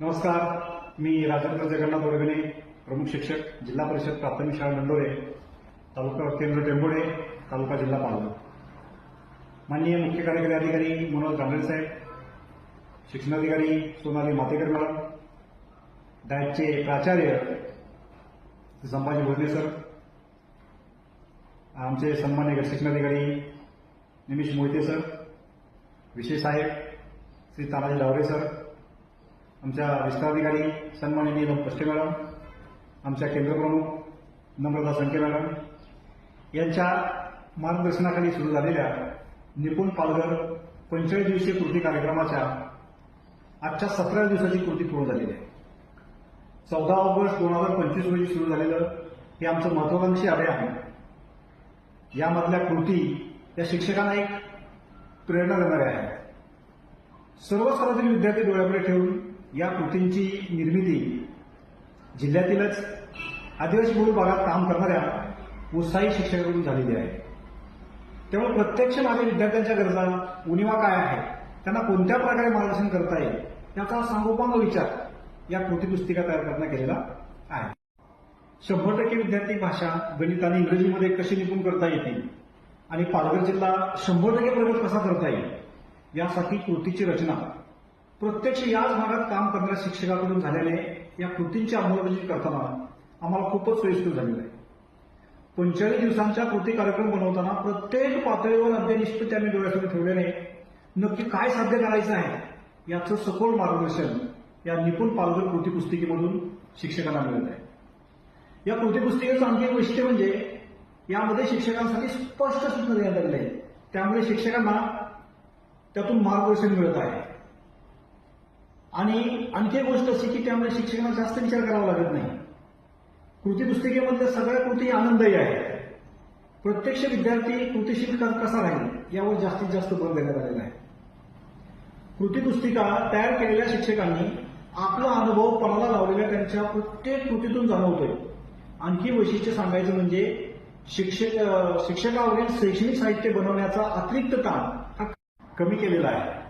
नमस्कार. मी राजेंद्र जगन्नाथ वर्गणे प्रमुख शिक्षक जिल्हा परिषद प्राथमिक शाळा नंडोळे तालुका केंद्र टेंबोडे तालुका जिल्हा पालघर. माननीय मुख्य कार्यकारी अधिकारी मनोज गांधळे साहेब शिक्षणाधिकारी सोनाली मातेकर मॅडम डायटचे प्राचार्य संभाजी भोजने सर आमचे सन्मान्य शिक्षणाधिकारी निमिष मोहिते सर विशेष साहेब श्री तानाजी डावरे सर आमच्या विस्ताराधिकारी सन्माननीय नीलम मॅडम आमच्या केंद्रप्रमुख नम्रता संके मॅडम यांच्या मार्गदर्शनाखाली सुरू झालेल्या निपुण पालघर पंचेचाळीस दिवसीय कृती कार्यक्रमाच्या आजच्या सतरा दिवसाची कृती पूर्ण झालेली आहे. चौदा ऑगस्ट दोन हजार पंचवीस रोजी सुरू झालेलं हे आमचं महत्वाकांक्षी अभियान यामधल्या कृती या शिक्षकांना एक प्रेरणा देणाऱ्या आहेत. सर्व सार्वजनिक विद्यार्थी डोळ्यापुढे ठेवून या कृतींची निर्मिती जिल्ह्यातीलच आदिवासी मूळ भागात काम करणाऱ्या उत्साही शिक्षकांकडून झालेली आहे. त्यामुळे प्रत्यक्ष माझ्या विद्यार्थ्यांच्या गरजा उणिवा काय आहे त्यांना कोणत्या प्रकारे मार्गदर्शन करता येईल याचा सांगोपांग विचार या कृती पुस्तिका तयार करण्यात केलेला आहे. शंभर टक्के विद्यार्थी भाषा गणित आणि इंग्रजीमध्ये कशी निपुण करता येतील आणि पालघर जिल्हा शंभर टक्के प्रगत कसा करता येईल यासाठी कृतीची रचना प्रत्यक्ष याच भागात काम करणाऱ्या शिक्षकाकडून झालेले या कृतींची अंमलबजावणी करताना आम्हाला खूपच सोयीस्कर झालेलं आहे. पंचेचाळीस दिवसांच्या कृती कार्यक्रम बनवताना प्रत्येक पातळीवर अद्यनिष्ठ त्यांनी डोळ्यासमोर ठेवल्याने नक्की काय साध्य करायचं आहे याचं सखोल मार्गदर्शन या निपुण पालघर कृती पुस्तिकेमधून शिक्षकांना मिळत आहे. या कृती पुस्तिकेचं आणखी एक वैशिष्ट्य म्हणजे यामध्ये शिक्षकांसाठी स्पष्ट सूचना देण्यात आलेल्या आहेत. त्यामुळे शिक्षकांना त्यातून मार्गदर्शन मिळत आहे. आणि आणखी एक गोष्ट अशी की त्यामुळे शिक्षकांना जास्त विचार करावा लागत नाही. कृती पुस्तिकेमधल्या सगळ्या कृती आनंदही आहेत. प्रत्यक्ष विद्यार्थी कृतीशील कसा राहील यावर जास्तीत जास्त भर देण्यात आलेला आहे. कृती पुस्तिका तयार केलेल्या शिक्षकांनी आपला अनुभव पणाला लावलेल्या त्यांच्या प्रत्येक कृतीतून जाणवतोय. आणखी वैशिष्ट्य सांगायचं म्हणजे शिक्षक शिक्षकावरील शैक्षणिक साहित्य बनवण्याचा अतिरिक्त ताण हा कमी केलेला आहे.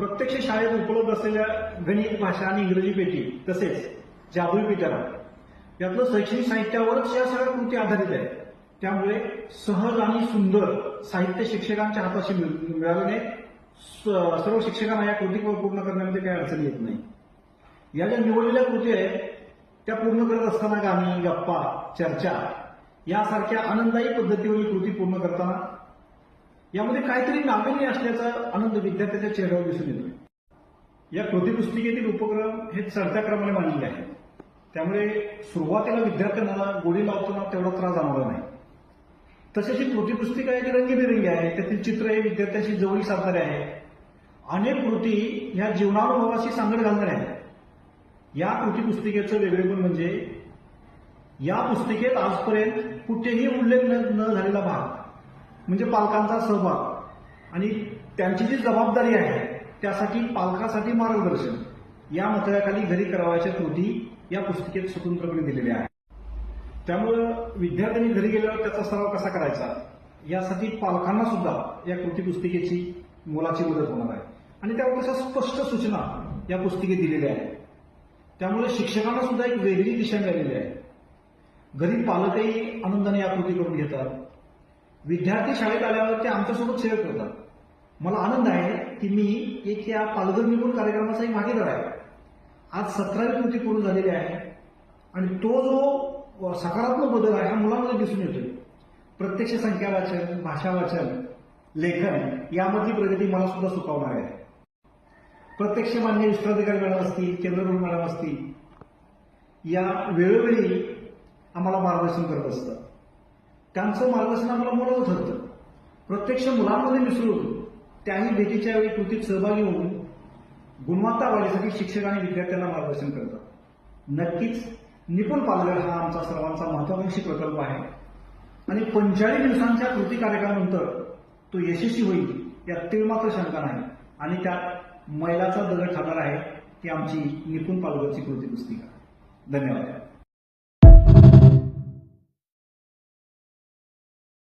प्रत्यक्ष शाळेत उपलब्ध असलेल्या गणित भाषा आणि इंग्रजी पेटी तसेच जादुई पिटारा यातलं शैक्षणिक साहित्यावरच या सगळ्या कृती आधारित आहे त्यामुळे सहज आणि सुंदर साहित्य शिक्षकांच्या हाताशी मिळ- मिळाल्याने स- सर्व शिक्षकांना या कृती पूर्ण करण्यामध्ये काही अडचण येत नाही. या ज्या निवडलेल्या कृती आहेत त्या पूर्ण करत असताना गाणी गप्पा चर्चा यासारख्या आनंददायी पद्धतीवरील कृती पूर्ण करताना यामध्ये काहीतरी नाविन्य असल्याचा आनंद विद्यार्थ्याच्या चेहऱ्यावर दिसून येतोय या कृती पुस्तिकेतील उपक्रम हे चढत्या क्रमाने मांडलेले आहेत. त्यामुळे सुरुवातीला विद्यार्थ्यांना गोडी लावताना तेवढा त्रास जाणवला नाही. तसेच ही कृती पुस्तिका आहे रंगीबेरंगी आहे. त्यातील चित्र हे विद्यार्थ्यांशी जवळीक साधणारे आहे. अनेक कृती ह्या जीवनानुभवाशी सांगड घालणाऱ्या आहेत. या कृती पुस्तिकेचं वेगळेपण म्हणजे या पुस्तिकेत आजपर्यंत कुठेही उल्लेख न झालेला भाग म्हणजे पालकांचा सहभाग. आणि त्यांची जी जबाबदारी आहे त्यासाठी पालकासाठी मार्गदर्शन. या मथळ्याखाली घरी करावायच्या त्रुटी या पुस्तिकेत स्वतंत्रपणे दिलेल्या आहेत. त्यामुळं विद्यार्थ्यांनी घरी गेल्यावर त्याचा सराव कसा करायचा? यासाठी पालकांना सुद्धा या कृती पुस्तिकेची मोलाची मदत होणार आहे. आणि त्यावर तशा स्पष्ट सूचना या पुस्तिकेत दिलेल्या आहेत. त्यामुळे शिक्षकांना सुद्धा एक वेगळी दिशा मिळालेली आहे. घरी पालकही आनंदाने या कृती करून घेतात. विद्यार्थी शाळेत आल्यावर ते आमच्यासोबत शेअर करतात. मला आनंद आहे की मी एक या पालघर निवडून कार्यक्रमाचाही भागीदार आहे. आज सतरावी कृती पूर्ण झालेली आहे. आणि तो जो सकारात्मक बदल आहे हा मुलांमध्ये दिसून येतोय. प्रत्यक्ष संख्या वाचन भाषा वाचन लेखन यामधली प्रगती मला सुद्धा सुखावणार आहे. प्रत्यक्ष मान्य विस्ताराधिकारी मॅडम असतील चंद्रपूर मॅडम असतील या वेळोवेळी आम्हाला मार्गदर्शन करत असतात. त्यांचं मार्गदर्शन आम्हाला मोलाचं ठरतं प्रत्यक्ष मुलांमध्ये मिसळून त्याही भेटीच्या वेळी कृतीत सहभागी होऊन गुणवत्ता वाढीसाठी शिक्षक आणि विद्यार्थ्यांना मार्गदर्शन करतात. नक्कीच निपुण पालघर हा आमचा सर्वांचा महत्वाकांक्षी प्रकल्प आहे. आणि पंचेचाळीस दिवसांच्या कृती कार्यक्रमानंतर तो यशस्वी होईल यात तीळ मात्र शंका नाही. आणि त्यात मैलाचा दगड ठरणार आहे ती आमची निपुण पालघरची कृती पुस्तिका धन्यवाद.